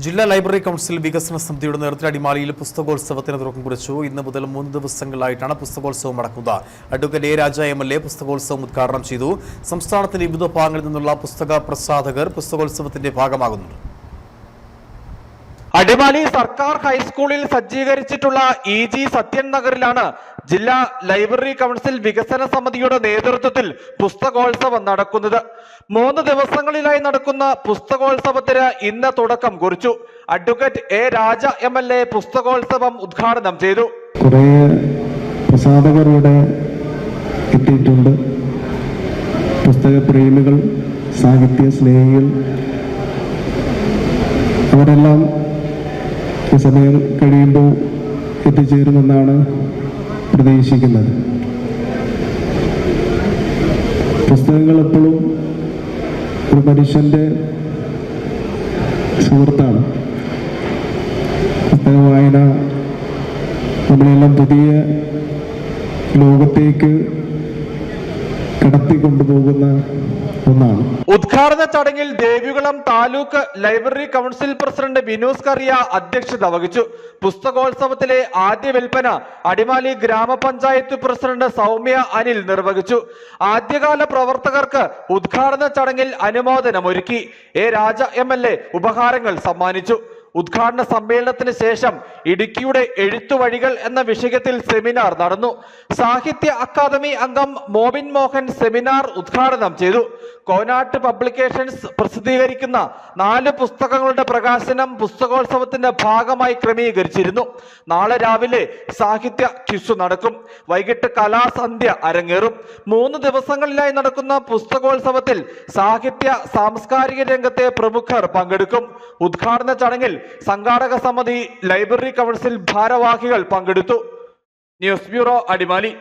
ജില്ലാ library council വികസന സമിതിയുടെ നേതൃത്വത്തിൽ അടിമാലിയിൽ പുസ്തകോത്സവത്തിന് തുടക്കം കുറിച്ചു. ഇന്ന് മുതൽ മൂന്ന് ദിവസങ്ങളിലായിട്ടാണ് പുസ്തകോത്സവം നടക്കുന്നത് advocate A Raja M L A പുസ്തകോത്സവം ഉദ്ഘാടനം ചെയ്തു. സംസ്ഥാനത്തിന്റെ വിവിധ ഭാഗങ്ങളിൽ നിന്നുള്ള പുസ്തക പ്രസാധകർ പുസ്തകോത്സവത്തിന്റെ ഭാഗമാകുന്നുണ്ട്. അടിമാലി സർക്കാർ ഹൈസ്കൂളിൽ സജ്ജീകരിച്ചിട്ടുള്ള ഇ ജി സത്യൻ നഗറിലാണ് ജില്ലാ ലൈബ്രറി കൗൺസിൽ വികസന സമിതിയുടെ നേതൃത്വത്തിൽ പുസ്തകോത്സവം നടക്കുന്നത്. മൂന്ന് ദിവസങ്ങളിലായി നടക്കുന്ന പുസ്തകോത്സവത്തിന് ഇന്ന് തുടക്കം കുറിച്ചു. Advocate A Raja M L A പുസ്തകോത്സവം ഉദ്ഘാടനം ചെയ്തു. കുറേ എത്തിയിട്ടുണ്ട് പുസ്തക പ്രേമികൾ സാഹിത്യ സ്നേഹികൾ അവരെല്ലാം ഈ സമയം കഴിയുമ്പോൾ എത്തിച്ചേരുമെന്നാണ് പ്രതീക്ഷിക്കുന്നത്. പുസ്തകങ്ങൾ എപ്പോഴും ഒരു മനുഷ്യന്റെ സുഹൃത്താണ്. പുസ്തക വായന നമ്മളെല്ലാം പുതിയ ലോകത്തേക്ക് കടത്തിക്കൊണ്ടുപോകുന്ന ഒന്നാണ്. ഉദ്ഘാടന ചടങ്ങിൽ Devikulam taluk library council president Vinos Kariya അധ്യക്ഷത വഹിച്ചു. പുസ്തകോത്സവത്തിലെ ആദ്യ വിൽപ്പന അടിമാലി ഗ്രാമപഞ്ചായത്ത് പ്രസിഡന്റ് സൗമ്യ അനിൽ നിർവഹിച്ചു. ആദ്യകാല പ്രവർത്തകർക്ക് ഉദ്ഘാടന ചടങ്ങിൽ അനുമോദനമൊരുക്കി. എ രാജ എം ഉപഹാരങ്ങൾ സമ്മാനിച്ചു. ഉദ്ഘാടന സമ്മേളനത്തിന് ശേഷം ഇടുക്കിയുടെ എഴുത്തുവഴികൾ എന്ന വിഷയത്തിൽ സെമിനാർ നടന്നു. സാഹിത്യ അക്കാദമി അംഗം മോബിൻ മോഹൻ സെമിനാർ ഉദ്ഘാടനം ചെയ്തു. കോനാട്ട് പബ്ലിക്കേഷൻസ് പ്രസിദ്ധീകരിക്കുന്ന നാല് പുസ്തകങ്ങളുടെ പ്രകാശനം പുസ്തകോത്സവത്തിന്റെ ഭാഗമായി ക്രമീകരിച്ചിരുന്നു. നാളെ രാവിലെ സാഹിത്യ ക്വിസ് നടക്കും. വൈകിട്ട് കലാസന്ധ്യ അരങ്ങേറും. മൂന്ന് ദിവസങ്ങളിലായി നടക്കുന്ന പുസ്തകോത്സവത്തിൽ സാഹിത്യ സാംസ്കാരിക രംഗത്തെ പ്രമുഖർ പങ്കെടുക്കും. ഉദ്ഘാടന ചടങ്ങിൽ സംഘാടക സമിതി ലൈബ്രറി കൗൺസിൽ ഭാരവാഹികൾ പങ്കെടുത്തു. News bureau Adimali.